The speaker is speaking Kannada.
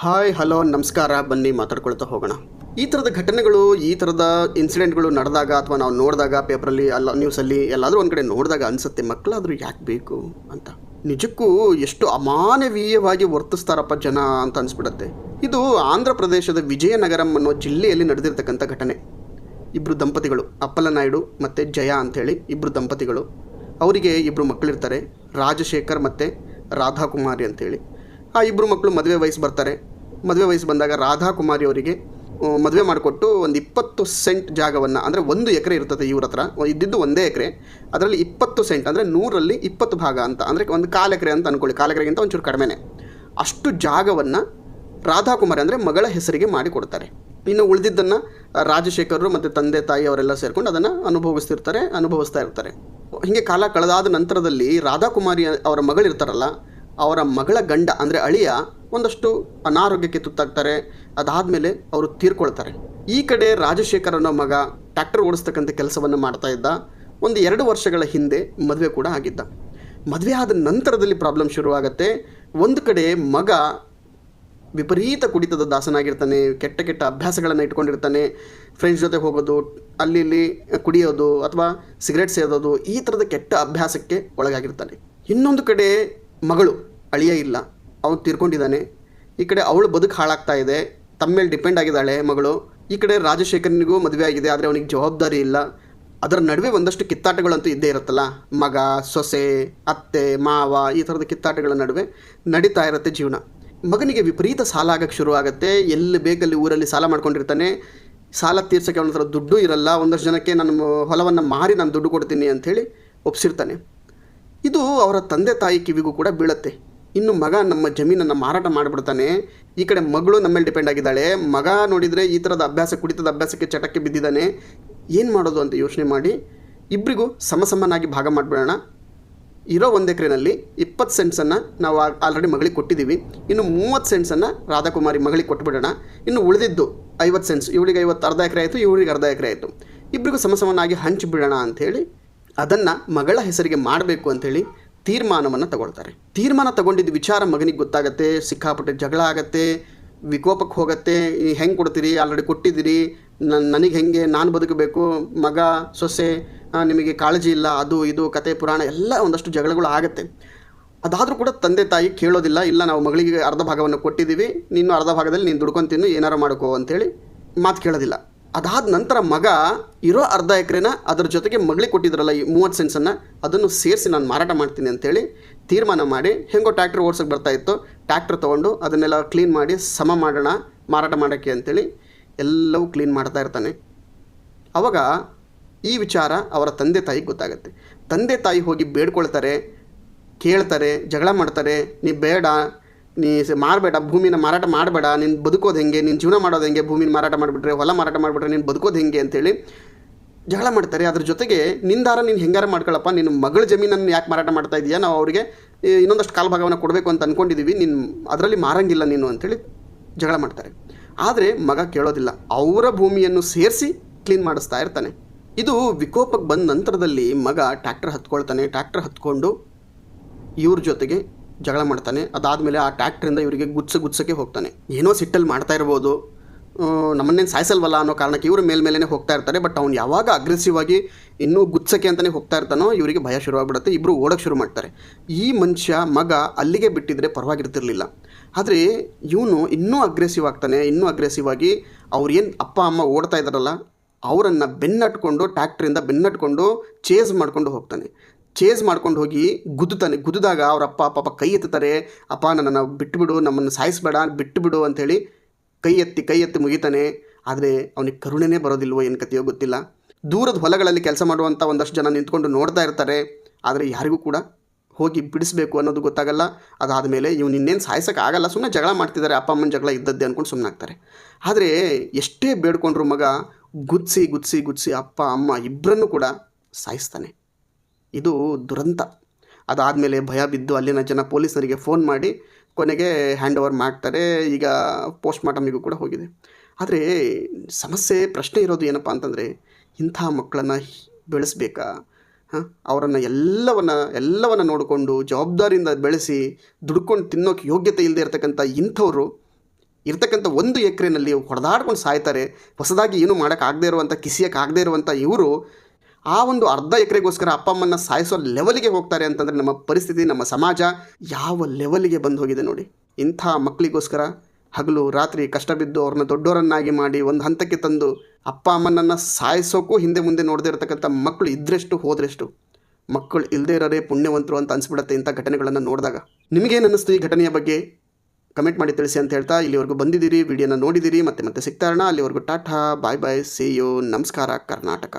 ಹಾಯ್, ಹಲೋ, ನಮಸ್ಕಾರ. ಬನ್ನಿ, ಮಾತಾಡ್ಕೊಳ್ತಾ ಹೋಗೋಣ. ಈ ಥರದ ಘಟನೆಗಳು, ಈ ಥರದ ಇನ್ಸಿಡೆಂಟ್ಗಳು ನಡೆದಾಗ ಅಥವಾ ನಾವು ನೋಡಿದಾಗ ಪೇಪರಲ್ಲಿ ಅಲ್ಲ ನ್ಯೂಸಲ್ಲಿ ಎಲ್ಲಾದರೂ ಒಂದು ಕಡೆ ನೋಡಿದಾಗ ಅನಿಸುತ್ತೆ ಮಕ್ಕಳಾದರೂ ಯಾಕೆ ಬೇಕು ಅಂತ. ನಿಜಕ್ಕೂ ಎಷ್ಟು ಅಮಾನವೀಯವಾಗಿ ವರ್ತಿಸ್ತಾರಪ್ಪ ಜನ ಅಂತ ಅನಿಸ್ಬಿಡತ್ತೆ. ಇದು ಆಂಧ್ರ ಪ್ರದೇಶದ ವಿಜಯನಗರಂ ಅನ್ನೋ ಜಿಲ್ಲೆಯಲ್ಲಿ ನಡೆದಿರ್ತಕ್ಕಂಥ ಘಟನೆ. ಇಬ್ಬರು ದಂಪತಿಗಳು ಅಪ್ಪಲ ನಾಯ್ಡು ಮತ್ತು ಜಯ ಅಂಥೇಳಿ ಇಬ್ಬರು ದಂಪತಿಗಳು. ಅವರಿಗೆ ಇಬ್ಬರು ಮಕ್ಕಳಿರ್ತಾರೆ ರಾಜಶೇಖರ್ ಮತ್ತು ರಾಧಾಕುಮಾರಿ ಅಂತೇಳಿ ಆ ಇಬ್ಬರು ಮಕ್ಕಳು ಮದುವೆ ವಯಸ್ಸು ಬರ್ತಾರೆ. ಮದುವೆ ವಯಸ್ಸು ಬಂದಾಗ ರಾಧಾ ಕುಮಾರಿ ಅವರಿಗೆ ಮದುವೆ ಮಾಡಿಕೊಟ್ಟು ಒಂದು ಇಪ್ಪತ್ತು ಸೆಂಟ್ ಜಾಗವನ್ನು, ಅಂದರೆ ಒಂದು ಎಕರೆ ಇರ್ತದೆ ಇವ್ರ ಹತ್ರ, ಇದ್ದಿದ್ದು ಒಂದೇ ಎಕರೆ, ಅದರಲ್ಲಿ ಇಪ್ಪತ್ತು ಸೆಂಟ್, ಅಂದರೆ ನೂರಲ್ಲಿ ಇಪ್ಪತ್ತು ಭಾಗ ಅಂತ, ಅಂದರೆ ಒಂದು ಕಾಲು ಎಕರೆ ಅಂತ ಅಂದ್ಕೊಳ್ಳಿ ಕಾಲು ಎಕರೆಗಿಂತ ಒಂಚೂರು ಕಡಿಮೆನೆ. ಅಷ್ಟು ಜಾಗವನ್ನು ರಾಧಾಕುಮಾರಿ ಅಂದರೆ ಮಗಳ ಹೆಸರಿಗೆ ಮಾಡಿಕೊಡ್ತಾರೆ. ಇನ್ನು ಉಳಿದಿದ್ದನ್ನು ರಾಜಶೇಖರರು ಮತ್ತು ತಂದೆ ತಾಯಿ ಅವರೆಲ್ಲ ಸೇರಿಕೊಂಡು ಅದನ್ನು ಅನುಭವಿಸ್ತಿರ್ತಾರೆ, ಅನುಭವಿಸ್ತಾ ಇರ್ತಾರೆ. ಹೀಗೆ ಕಾಲ ಕಳೆದಾದ ನಂತರದಲ್ಲಿ ರಾಧಾಕುಮಾರಿ ಅವರ ಮಗಳಿರ್ತಾರಲ್ಲ ಅವರ ಮಗಳ ಗಂಡ, ಅಂದರೆ ಅಳಿಯ, ಒಂದಷ್ಟು ಅನಾರೋಗ್ಯಕ್ಕೆ ತುತ್ತಾಗ್ತಾರೆ. ಅದಾದಮೇಲೆ ಅವರು ತೀರ್ಕೊಳ್ತಾರೆ. ಈ ಕಡೆ ರಾಜಶೇಖರ್ ಅನ್ನೋ ಮಗ ಟ್ಯಾಕ್ಟರ್ ಓಡಿಸ್ತಕ್ಕಂಥ ಕೆಲಸವನ್ನು ಮಾಡ್ತಾ ಇದ್ದ. ಒಂದು ಎರಡು ವರ್ಷಗಳ ಹಿಂದೆ ಮದುವೆ ಕೂಡ ಆಗಿದ್ದ. ಮದುವೆ ಆದ ನಂತರದಲ್ಲಿ ಪ್ರಾಬ್ಲಮ್ ಶುರುವಾಗುತ್ತೆ. ಒಂದು ಕಡೆ ಮಗ ವಿಪರೀತ ಕುಡಿತದ ದಾಸನಾಗಿರ್ತಾನೆ, ಕೆಟ್ಟ ಕೆಟ್ಟ ಅಭ್ಯಾಸಗಳನ್ನು ಇಟ್ಕೊಂಡಿರ್ತಾನೆ. ಫ್ರೆಂಡ್ಸ್ ಜೊತೆ ಹೋಗೋದು, ಅಲ್ಲಿ ಇಲ್ಲಿ ಕುಡಿಯೋದು, ಅಥವಾ ಸಿಗರೆಟ್ ಸೇದೋದು, ಈ ಥರದ ಕೆಟ್ಟ ಅಭ್ಯಾಸಕ್ಕೆ ಒಳಗಾಗಿರ್ತಾನೆ. ಇನ್ನೊಂದು ಕಡೆ ಮಗಳು ಅಳಿಯ ಇಲ್ಲ, ಅವನು ತೀರ್ಕೊಂಡಿದ್ದಾನೆ. ಈ ಕಡೆ ಅವಳು ಬದುಕು ಹಾಳಾಗ್ತಾ ಇದೆ, ತಮ್ಮ ಮೇಲೆ ಡಿಪೆಂಡ್ ಆಗಿದ್ದಾಳೆ ಮಗಳು. ಈ ಕಡೆ ರಾಜಶೇಖರನಿಗೂ ಮದುವೆ ಆಗಿದೆ, ಆದರೆ ಅವನಿಗೆ ಜವಾಬ್ದಾರಿ ಇಲ್ಲ. ಅದರ ನಡುವೆ ಒಂದಷ್ಟು ಕಿತ್ತಾಟಗಳಂತೂ ಇದ್ದೇ ಇರುತ್ತಲ್ಲ? ಮಗ, ಸೊಸೆ, ಅತ್ತೆ, ಮಾವ, ಈ ಥರದ ಕಿತ್ತಾಟಗಳ ನಡುವೆ ನಡೀತಾ ಇರುತ್ತೆ ಜೀವನ. ಮಗನಿಗೆ ವಿಪರೀತ ಸಾಲ ಆಗಕ್ಕೆ ಶುರು ಆಗುತ್ತೆ. ಎಲ್ಲಿ ಬೇಕಲ್ಲಿ ಊರಲ್ಲಿ ಸಾಲ ಮಾಡ್ಕೊಂಡಿರ್ತಾನೆ. ಸಾಲ ತೀರ್ಸೋಕ್ಕೆ ಅವನ ಹತ್ರ ದುಡ್ಡು ಇರಲ್ಲ. ಒಂದಷ್ಟು ಜನಕ್ಕೆ ನಾನು ಹೊಲವನ್ನು ಮಾರಿ ನಾನು ದುಡ್ಡು ಕೊಡ್ತೀನಿ ಅಂಥೇಳಿ ಒಪ್ಸಿರ್ತಾನೆ. ಇದು ಅವರ ತಂದೆ ತಾಯಿ ಕಿವಿಗೂ ಕೂಡ ಬೀಳುತ್ತೆ. ಇನ್ನು ಮಗ ನಮ್ಮ ಜಮೀನನ್ನು ಮಾರಾಟ ಮಾಡಿಬಿಡ್ತಾನೆ. ಈ ಕಡೆ ಮಗಳು ನಮ್ಮ ಮೇಲೆ ಡಿಪೆಂಡ್ ಆಗಿದ್ದಾಳೆ. ಮಗ ನೋಡಿದರೆ ಈ ಥರದ ಅಭ್ಯಾಸ, ಕುಡಿತದ ಅಭ್ಯಾಸಕ್ಕೆ ಚಟಕ್ಕೆ ಬಿದ್ದಿದ್ದಾನೆ. ಏನು ಮಾಡೋದು ಅಂತ ಯೋಚನೆ ಮಾಡಿ ಇಬ್ಬರಿಗೂ ಸಮಸಮನಾಗಿ ಭಾಗ ಮಾಡಿಬಿಡೋಣ. ಇರೋ ಒಂದು ಎಕರೆನಲ್ಲಿ ಇಪ್ಪತ್ತು ಸೆಂಟ್ಸನ್ನು ನಾವು ಆಲ್ರೆಡಿ ಮಗಳಿಗೆ ಕೊಟ್ಟಿದ್ದೀವಿ. ಇನ್ನು ಮೂವತ್ತು ಸೆಂಟ್ಸನ್ನು ರಾಧಾಕುಮಾರಿ ಮಗಳಿಗೆ ಕೊಟ್ಬಿಡೋಣ. ಇನ್ನು ಉಳಿದಿದ್ದು ಐವತ್ತು ಸೆಂಟ್ಸ್ ಇವಳಿಗೆ ಐವತ್ತು ಅರ್ಧ ಎಕರೆ ಆಯಿತು, ಇವಳಿಗೆ ಅರ್ಧ ಎಕರೆ ಆಯಿತು. ಇಬ್ಬರಿಗೂ ಸಮಸಮನಾಗಿ ಹಂಚಿಬಿಡೋಣ ಅಂಥೇಳಿ ಅದನ್ನು ಮಗಳ ಹೆಸರಿಗೆ ಮಾಡಬೇಕು ಅಂಥೇಳಿ ತೀರ್ಮಾನವನ್ನು ತಗೊಳ್ತಾರೆ. ತೀರ್ಮಾನ ತಗೊಂಡಿದ್ದ ವಿಚಾರ ಮಗನಿಗೆ ಗೊತ್ತಾಗತ್ತೆ, ಸಿಕ್ಕಾಪಟ್ಟೆ ಜಗಳ ಆಗತ್ತೆ ವಿಕೋಪಕ್ಕೆ ಹೋಗತ್ತೆ ಹೆಂಗೆ ಕೊಡ್ತೀರಿ? ಆಲ್ರೆಡಿ ಕೊಟ್ಟಿದ್ದೀರಿ. ನನ್ನ ನನಗೆ ಹೆಂಗೆ? ನಾನು ಬದುಕಬೇಕು. ಮಗ, ಸೊಸೆ ನಿಮಗೆ ಕಾಳಜಿ ಇಲ್ಲ. ಅದು, ಇದು, ಕತೆ, ಪುರಾಣ ಎಲ್ಲ ಒಂದಷ್ಟು ಜಗಳಗಳು ಆಗುತ್ತೆ. ಅದಾದರೂ ಕೂಡ ತಂದೆ ತಾಯಿ ಕೇಳೋದಿಲ್ಲ, ಇಲ್ಲ, ನಾವು ಮಗಳಿಗೆ ಅರ್ಧ ಭಾಗವನ್ನು ಕೊಟ್ಟಿದ್ದೀವಿ. ನೀನು ಅರ್ಧ ಭಾಗದಲ್ಲಿ ನೀನು ದುಡ್ಕೊಂತೀನಿ ಏನಾರು ಮಾಡ್ಕೋ ಅಂತೇಳಿ ಮಾತು ಕೇಳೋದಿಲ್ಲ. ಅದಾದ ನಂತರ ಮಗ ಇರೋ ಅರ್ಧ ಎಕರೆನ ಅದ್ರ ಜೊತೆಗೆ ಮಗಳಿಗೆ ಕೊಟ್ಟಿದ್ರಲ್ಲ ಈ ಮೂವತ್ತು ಸೆನ್ಸನ್ನು ಅದನ್ನು ಸೇರಿಸಿ ನಾನು ಮಾರಾಟ ಮಾಡ್ತೀನಿ ಅಂತೇಳಿ ತೀರ್ಮಾನ ಮಾಡಿ ಹೆಂಗೋ ಟ್ಯಾಕ್ಟ್ರ್ ಓಡ್ಸೋಕ್ಕೆ ಬರ್ತಾ ಇತ್ತು. ಟ್ಯಾಕ್ಟ್ರ್ ತೊಗೊಂಡು ಅದನ್ನೆಲ್ಲ ಕ್ಲೀನ್ ಮಾಡಿ ಸಮ ಮಾಡೋಣ, ಮಾರಾಟ ಮಾಡೋಕ್ಕೆ ಅಂತೇಳಿ ಎಲ್ಲವೂ ಕ್ಲೀನ್ ಮಾಡ್ತಾ ಇರ್ತಾನೆ. ಆವಾಗ ಈ ವಿಚಾರ ಅವರ ತಂದೆ ತಾಯಿಗೆ ಗೊತ್ತಾಗುತ್ತೆ. ತಂದೆ ತಾಯಿ ಹೋಗಿ ಬೇಡ್ಕೊಳ್ತಾರೆ, ಕೇಳ್ತಾರೆ, ಜಗಳ ಮಾಡ್ತಾರೆ, ನೀ ಬೇಡ ನೀ ಮಾರಬೇಡ, ಭೂಮಿನ ಮಾರಾಟ ಮಾಡಬೇಡ, ನೀನು ಬದುಕೋದು ಹೆಂಗೆ, ನೀನು ಜೀವನ ಮಾಡೋದು ಹೆಂಗೆ, ಭೂಮಿನ ಮಾರಾಟ ಮಾಡಿಬಿಟ್ರೆ, ಹೊಲ ಮಾರಾಟ ಮಾಡಿಬಿಟ್ರೆ ನೀನು ಬದುಕೋದು ಹೆಂಗೆ ಅಂತೇಳಿ ಜಗಳ ಮಾಡ್ತಾರೆ. ಅದ್ರ ಜೊತೆಗೆ ನಿಂದಾರ ನೀನು ಹೆಂಗಾರ ಮಾಡ್ಕೊಳ್ಳಪ್ಪ ನಿನ್ನ ಮಗಳ ಜಮೀನನ್ನು ಯಾಕೆ ಮಾರಾಟ ಮಾಡ್ತಾ ಇದೆಯಾ? ನಾವು ಅವರಿಗೆ ಇನ್ನೊಂದಷ್ಟು ಕಾಲ ಭಾಗವನ್ನು ಕೊಡಬೇಕು ಅಂತ ಅಂದ್ಕೊಂಡಿದ್ದೀವಿ ನಿನ್ನ ಅದರಲ್ಲಿ ಮಾರಂಗಿಲ್ಲ ನೀನು ಅಂಥೇಳಿ ಜಗಳ ಮಾಡ್ತಾರೆ. ಆದರೆ ಮಗ ಕೇಳೋದಿಲ್ಲ, ಅವರ ಭೂಮಿಯನ್ನು ಸೇರಿಸಿ ಕ್ಲೀನ್ ಮಾಡಿಸ್ತಾ ಇರ್ತಾನೆ. ಇದು ವಿಕೋಪಕ್ಕೆ ಬಂದ ನಂತರದಲ್ಲಿ ಮಗ ಟ್ರ್ಯಾಕ್ಟರ್ ಹತ್ಕೊಳ್ತಾನೆ, ಟ್ರ್ಯಾಕ್ಟರ್ ಹತ್ಕೊಂಡು ಇವ್ರ ಜೊತೆಗೆ ಜಗಳ ಮಾಡ್ತಾನೆ. ಅದಾದಮೇಲೆ ಆ ಟ್ಯಾಕ್ಟ್ರಿಂದ ಇವರಿಗೆ ಗುಚ್ಚ ಗುಚ್ಚಕ್ಕೆ ಹೋಗ್ತಾನೆ. ಏನೋ ಸಿಟ್ಟಲ್ಲಿ ಮಾಡ್ತಾ ಇರ್ಬೋದು. ನಮ್ಮನ್ನೇನು ಸಾಯಿಸಲ್ವಲ್ಲ ಅನ್ನೋ ಕಾರಣಕ್ಕೆ ಇವರು ಮೇಲ್ಮೇಲೆ ಹೋಗ್ತಾ ಇರ್ತಾರೆ. ಬಟ್ ಅವ್ನು ಯಾವಾಗ ಅಗ್ರೆಸಿವ್ ಆಗಿ ಇನ್ನೂ ಗುಚ್ಚಕ್ಕೆ ಅಂತಲೇ ಹೋಗ್ತಾ ಇರ್ತಾನೋ ಇವರಿಗೆ ಭಯ ಶುರುವಾಗ್ಬಿಡುತ್ತೆ ಇಬ್ಬರು ಓಡಕ್ಕೆ ಶುರು ಮಾಡ್ತಾರೆ. ಈ ಮನುಷ್ಯ ಮಗ ಅಲ್ಲಿಗೆ ಬಿಟ್ಟಿದ್ರೆ ಪರವಾಗಿರ್ತಿರ್ಲಿಲ್ಲ. ಆದರೆ ಇವನು ಇನ್ನೂ ಅಗ್ರೆಸಿವ್ ಆಗ್ತಾನೆ. ಇನ್ನೂ ಅಗ್ರೆಸಿವ್ ಆಗಿ ಏನು ಅಪ್ಪ, ಅಮ್ಮ ಓಡ್ತಾ ಇದ್ದಾರಲ್ಲ, ಅವರನ್ನು ಬೆನ್ನಟ್ಕೊಂಡು, ಟ್ಯಾಕ್ಟ್ರಿಂದ ಬೆನ್ನಟ್ಕೊಂಡು, ಚೇಸ್ ಮಾಡ್ಕೊಂಡು ಹೋಗ್ತಾನೆ. ಚೇಸ್ ಮಾಡ್ಕೊಂಡು ಹೋಗಿ ಗುದ್ದುತ್ತಾನೆ. ಗುದ್ದಾಗ ಅವ್ರ ಅಪ್ಪ ಪಾಪ ಕೈ ಎತ್ತುತ್ತಾರೆ. ಅಪ್ಪ, ನನ್ನನ್ನು ಬಿಟ್ಟುಬಿಡು ನಮ್ಮನ್ನು ಸಾಯಿಸಬೇಡ ಬಿಟ್ಟುಬಿಡು ಅಂಥೇಳಿ ಕೈ ಎತ್ತಿ ಕೈ ಎತ್ತಿ ಮುಗಿತಾನೆ. ಆದರೆ ಅವನಿಗೆ ಕರುಣೆನೇ ಬರೋದಿಲ್ವೋ ಏನು ಕಥೆಯೋ ಗೊತ್ತಿಲ್ಲ. ದೂರದ ಹೊಲಗಳಲ್ಲಿ ಕೆಲಸ ಮಾಡುವಂಥ ಒಂದಷ್ಟು ಜನ ನಿಂತ್ಕೊಂಡು ನೋಡ್ತಾ ಇರ್ತಾರೆ. ಆದರೆ ಯಾರಿಗೂ ಕೂಡ ಹೋಗಿ ಬಿಡಿಸ್ಬೇಕು ಅನ್ನೋದು ಗೊತ್ತಾಗಲ್ಲ. ಅದಾದ ಮೇಲೆ ಇವ್ನು ಇನ್ನೇನು ಸಾಯಿಸೋಕ್ಕಾಗಲ್ಲ ಸುಮ್ಮನೆ ಜಗಳ ಮಾಡ್ತಿದ್ದಾರೆ. ಅಪ್ಪ, ಅಮ್ಮನ ಜಗಳ ಇದ್ದದ್ದೆ ಅಂದ್ಕೊಂಡು ಸುಮ್ಮನಾಗ್ತಾರೆ ಆದರೆ ಎಷ್ಟೇ ಬೇಡ್ಕೊಂಡ್ರು ಮಗ ಗುದ್ಸಿ ಗುದ್ಸಿ ಗುದ್ಸಿ ಅಪ್ಪ, ಅಮ್ಮ ಇಬ್ಬರನ್ನು ಕೂಡ ಸಾಯಿಸ್ತಾನೆ. ಇದು ದುರಂತ. ಅದಾದಮೇಲೆ ಭಯ ಬಿದ್ದು ಅಲ್ಲಿನ ಜನ ಪೊಲೀಸರಿಗೆ ಫೋನ್ ಮಾಡಿ ಕೊನೆಗೆ ಹ್ಯಾಂಡ್ ಓವರ್ ಮಾಡ್ತಾರೆ. ಈಗ ಪೋಸ್ಟ್ ಮಾರ್ಟಮಿಗೂ ಕೂಡ ಹೋಗಿದೆ. ಆದರೆ ಸಮಸ್ಯೆ, ಪ್ರಶ್ನೆ ಇರೋದು ಏನಪ್ಪ ಅಂತಂದರೆ ಇಂಥ ಮಕ್ಕಳನ್ನು ಬೆಳೆಸ್ಬೇಕಾ? ಹಾಂ? ಅವರನ್ನು ಎಲ್ಲವನ್ನು ಎಲ್ಲವನ್ನು ನೋಡಿಕೊಂಡು ಜವಾಬ್ದಾರಿಯಿಂದ ಬೆಳೆಸಿ ದುಡ್ಕೊಂಡು ತಿನ್ನೋಕೆ ಯೋಗ್ಯತೆ ಇಲ್ಲದೆ ಇರತಕ್ಕಂಥ ಇಂಥವರು ಇರ್ತಕ್ಕಂಥ ಒಂದು ಎಕರೆನಲ್ಲಿ ಹೊಡೆದಾಡ್ಕೊಂಡು ಸಾಯ್ತಾರೆ. ಹೊಸದಾಗಿ ಏನು ಮಾಡೋಕ್ಕಾಗದೇ ಇರುವಂಥ, ಕಿಸಿಯೋಕ್ಕಾಗದೇ ಇರುವಂಥ ಇವರು ಆ ಒಂದು ಅರ್ಧ ಎಕರೆಗೋಸ್ಕರ ಅಪ್ಪ ಅಮ್ಮನ ಸಾಯಿಸೋ ಲೆವೆಲ್ಗೆ ಹೋಗ್ತಾರೆ ಅಂತಂದರೆ ನಮ್ಮ ಪರಿಸ್ಥಿತಿ, ನಮ್ಮ ಸಮಾಜ ಯಾವ ಲೆವೆಲ್ಗೆ ಬಂದು ಹೋಗಿದೆ ನೋಡಿ. ಇಂಥ ಮಕ್ಕಳಿಗೋಸ್ಕರ ಹಗಲು, ರಾತ್ರಿ ಕಷ್ಟ ಬಿದ್ದು ಅವ್ರನ್ನ ದೊಡ್ಡವರನ್ನಾಗಿ ಮಾಡಿ ಒಂದು ಹಂತಕ್ಕೆ ತಂದು ಅಪ್ಪ ಅಮ್ಮನನ್ನು ಸಾಯಿಸೋಕ್ಕೂ ಹಿಂದೆ ಮುಂದೆ ನೋಡದೇ ಇರತಕ್ಕಂಥ ಮಕ್ಕಳು ಇದ್ರೆಷ್ಟು, ಹೋದ್ರೆಷ್ಟು? ಮಕ್ಕಳು ಇಲ್ಲದೇ ಇರೋರೇ ಪುಣ್ಯವಂತರು ಅಂತ ಅನಿಸ್ಬಿಡುತ್ತೆ ಇಂಥ ಘಟನೆಗಳನ್ನು ನೋಡಿದಾಗ. ನಿಮಗೇನು ಅನ್ನಿಸ್ತು ಈ ಘಟನೆಯ ಬಗ್ಗೆ? ಕಮೆಂಟ್ ಮಾಡಿ ತಿಳಿಸಿ ಅಂತ ಹೇಳ್ತಾ ಇಲ್ಲಿವರೆಗೂ ಬಂದಿದ್ದೀರಿ. ವಿಡಿಯೋನ ನೋಡಿದ್ದೀರಿ. ಮತ್ತೆ ಮತ್ತೆ ಸಿಗ್ತಾ ಇರೋಣ. ಅಲ್ಲಿವರೆಗೂ tata, bye bye see you ನಮಸ್ಕಾರ, ಕರ್ನಾಟಕ.